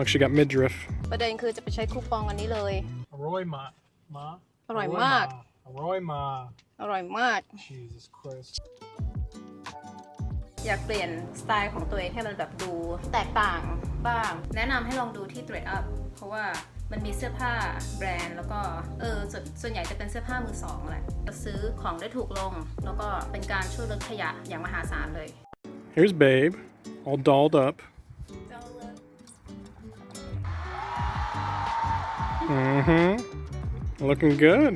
Look, she got midriff. ประเด็นคือจะไปใช้คูปองอันนี้เลย Roy ma. Ma? อร่อยมาก Roy ma. อร่อยมาก Jesus Christ. อยากเปลี่ยนสไตล์ของตัวเองให้มันแบบดูแตกต่างบ้าง แนะนำให้ลองดูที่ Thread Up เพราะว่ามันมีเสื้อผ้าแบรนด์ แล้วก็เออส่วนส่วนใหญ่จะเป็นเสื้อผ้ามือสองแหละจะซื้อของได้ถูกลง แล้วก็เป็นการช่วยลดขยะอย่างมหาศาลเลย Here's Babe, all dolled up. Mm-hmm. Looking good.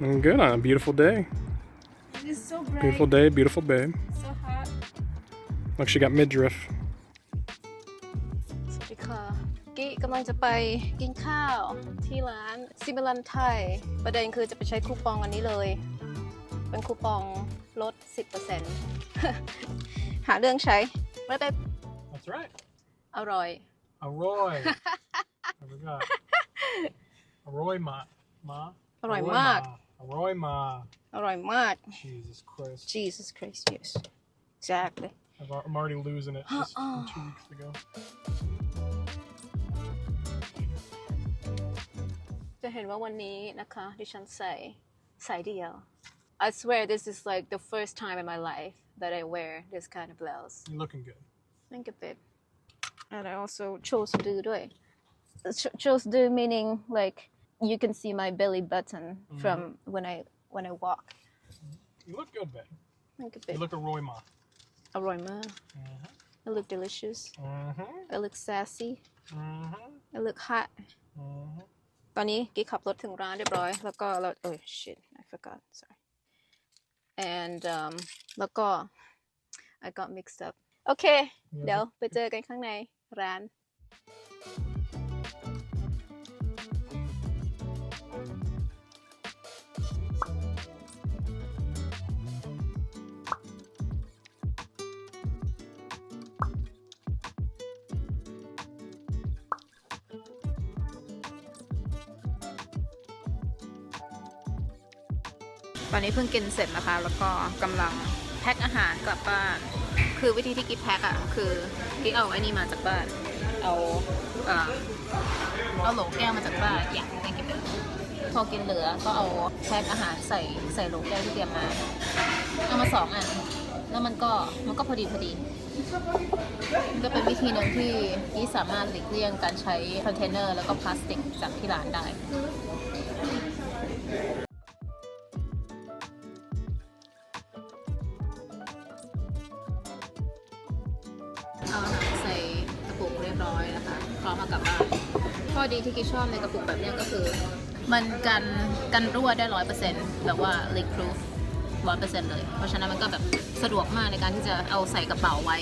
Looking good on a beautiful day. It's so bright Beautiful day, beautiful babe. so hot Look, she got midriff. สวัสดีค่ะกี้กำลังจะไปกินข้าวที่ร้านซิมลันไทย ประเด็นคือจะไปใช้คูปองอันนี้เลย เป็นคูปองลด 10%หาเรื่องใช้ไม่ไป That's right. อร่อย A Roy. I forgot. A Roy ma. Ma? อร่อย A Roy มาก ma. A Roy ma. อร่อยมาก Jesus Christ. Jesus Christ yes exactly I've, al- I'm already losing it just from two weeks ago. จะเห็นว่าวันนี้นะคะดิฉันใส่สายเดียว I swear this is like the first time in my life that I wear this kind of blouse You're looking good. Thank you babe and I also chose to do ด้วย Ch- chose to do meaning like you can see my belly button from when I when I walk You look good, babe. Thank you You babe look a Roy ma. อร่อยมาก Mm-hmm. I look delicious Mm-hmm. I look sassy Mm-hmm. I look hot Mm-hmm. ตอนนี้กิ๊กขับรถถึงร้านเรียบร้อย แล้วก็เราเอ้ย shit I forgot sorry and um แล้วก็ I got mixed up โอเค เดี๋ยวไปเจอกันข้างในร้าน ตอนนี้เพิ่งกินเสร็จนะคะ แล้วก็กำลังแพ็คอาหารกลับบ้าน คือวิธีที่กิ๊บแพ็คอะคือกิ๊บเอาไอ้นี่มาจากบ้าน เอาเอาโหลแก้วมาจากบ้านอย่างในกิ๊บพอกินเหลือก็เอาแพ็คอาหารใส่ใส่โหลแก้วที่เตรียมมาเอามาสองอันแล้วมันก็มันก็พอดีพอดีก็เป็นวิธีหนึ่งที่กิ๊บสามารถหลีกเลี่ยงการใช้คอนเทนเนอร์แล้วก็พลาสติกจากที่ร้านได้ เอาอาหารใส่กระปุกเรียบร้อยนะคะพร้อมเอากลับบ้านข้อดีที่กิ๊กชอบในกระปุกแบบเนี้ยก็คือ มันกันกันรั่วได้ร้อยเปอร์เซ็นต์แบบว่า leak proof ร้อยเปอร์เซ็นต์เลย เพราะฉะนั้นมันก็แบบสะดวกมากในการที่จะเอาใส่กระเป๋าไว้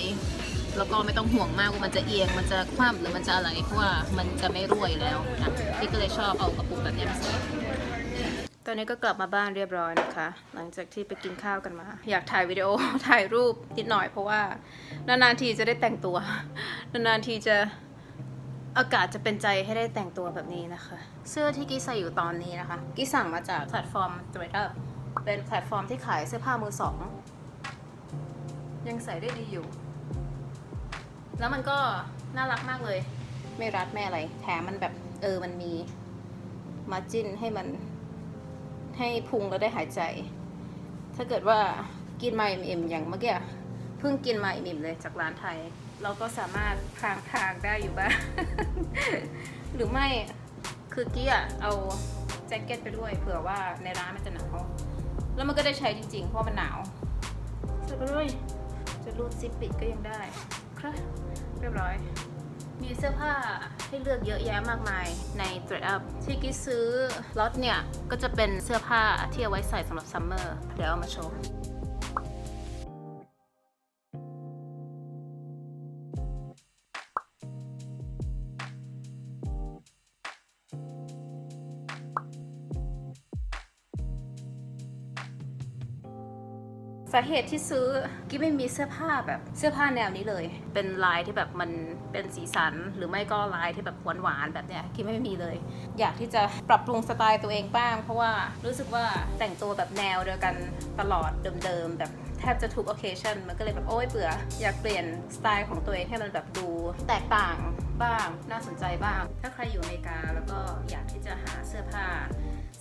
แล้วก็ไม่ต้องห่วงมากว่ามันจะเอียง มันจะคว่ำหรือมันจะอะไร เพราะว่ามันจะไม่รั่วอยู่แล้วนะพี่ก็เลยชอบเอากระปุกแบบเนี้ยมาใส่ ตอนนี้ก็กลับมาบ้านเรียบร้อยนะคะ หลังจากที่ไปกินข้าวกันมา อยากถ่ายวิดีโอถ่ายรูปนิดหน่อยเพราะว่านานๆทีจะได้แต่งตัวนานๆทีจะอากาศจะเป็นใจให้ได้แต่งตัวแบบนี้นะคะ เสื้อที่กี้ใส่อยู่ตอนนี้นะคะ กี้สั่งมาจากแพลตฟอร์ม ThreadUp เป็นแพลตฟอร์มที่ขายเสื้อผ้ามือสอง ยังใส่ได้ดีอยู่ แล้วมันก็น่ารักมากเลย ไม่รัดไม่อะไร แถมมันแบบเออมันมีมาจิ้นให้มัน ให้พุงเราได้หายใจ ถ้าเกิดว่ากินมาอิ่มๆอย่างเมื่อกี้เพิ่งกินมาอิ่มเลยจากร้านไทย เราก็สามารถพางทางได้อยู่บ้างหรือไม่คือกี้อะเอาแจ็คเก็ตไปด้วยเผื่อว่าในร้านมันจะหนาวแล้วมันก็ได้ใช้จริงๆ เพราะมันหนาวใส่ไปเลยจะรูดซิปปิดก็ยังได้ ครับ เรียบร้อย มีเสื้อผ้าให้เลือกเยอะแยะมากมายใน Thread Up ที่กิ๊ซื้อล็อตเนี่ย ก็จะเป็นเสื้อผ้าที่เอาไว้ใส่สำหรับซัมเมอร์เดี๋ยวเอามาโชว์ สาเหตุที่ซื้อกิ๊บไม่มีเสื้อผ้าแบบเสื้อผ้าแนวนี้เลย เป็นลายที่แบบมันเป็นสีสัน หรือไม่ก็ลายที่แบบหวานๆแบบเนี้ยกิ๊บไม่มีเลย อยากที่จะปรับปรุงสไตล์ตัวเองบ้าง เพราะว่ารู้สึกว่าแต่งตัวแบบแนวเดียวกันตลอดเดิมๆแบบแทบจะทุก occasion มันก็เลยแบบโอ้ยเบื่ออยากเปลี่ยนสไตล์ของตัวเองให้มันแบบดูแตกต่างบ้างน่าสนใจบ้าง ถ้าใครอยู่อเมริกาแล้วก็อยากที่จะหาเสื้อผ้า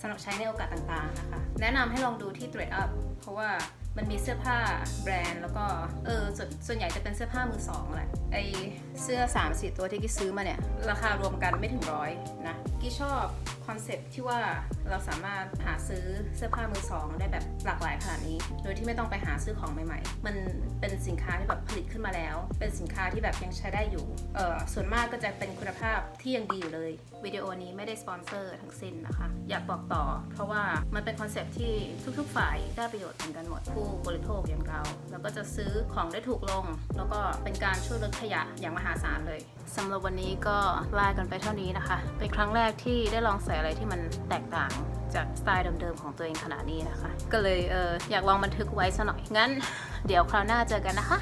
สำหรับใช้ในโอกาสต่างๆนะคะ แนะนำให้ลองดูที่ Thread Up เพราะว่า มันมีเสื้อผ้าแบรนด์แล้วก็เออส่วนส่วนใหญ่จะเป็นเสื้อผ้ามือสองแหละไอเสื้อ3ามสี่ตัวที่กิ๊ซื้อมาเนี่ย ราคารวมกันไม่ถึงร้อยนะกิ๊ชอบคอนเซปที่ว่าเราสามารถหาซื้อเสื้อผ้ามือสองได้แบบหลากหลายขนาดนี้ โดยที่ไม่ต้องไปหาซื้อของใหม่ๆ มันเป็นสินค้าที่แบบผลิตขึ้นมาแล้ว เป็นสินค้าที่แบบยังใช้ได้อยู่ เออส่วนมากก็จะเป็นคุณภาพที่ยังดีอยู่เลย วิดีโอนี้ไม่ได้สปอนเซอร์ทั้งสิ้นนะคะ อยากบอกต่อ เพราะว่ามันเป็นคอนเซปที่ทุกๆ ฝ่ายได้ประโยชน์เหมือนกันหมด ผู้บริโภคอย่างเรา แล้วก็จะซื้อของได้ถูกลง แล้วก็เป็นการช่วยลดขยะอย่างมหาศาลเลยสำหรับวันนี้ก็ลากันไปเท่านี้นะคะ เป็นครั้งแรกที่ได้ลองใส่อะไรที่มันแตกต่างจากสไตล์เดิมๆของตัวเองขนาดนี้นะคะ ก็เลยเอออยากลองบันทึกไว้ซะหน่อยงั้น เดี๋ยวคราวหน้าเจอกันนะคะ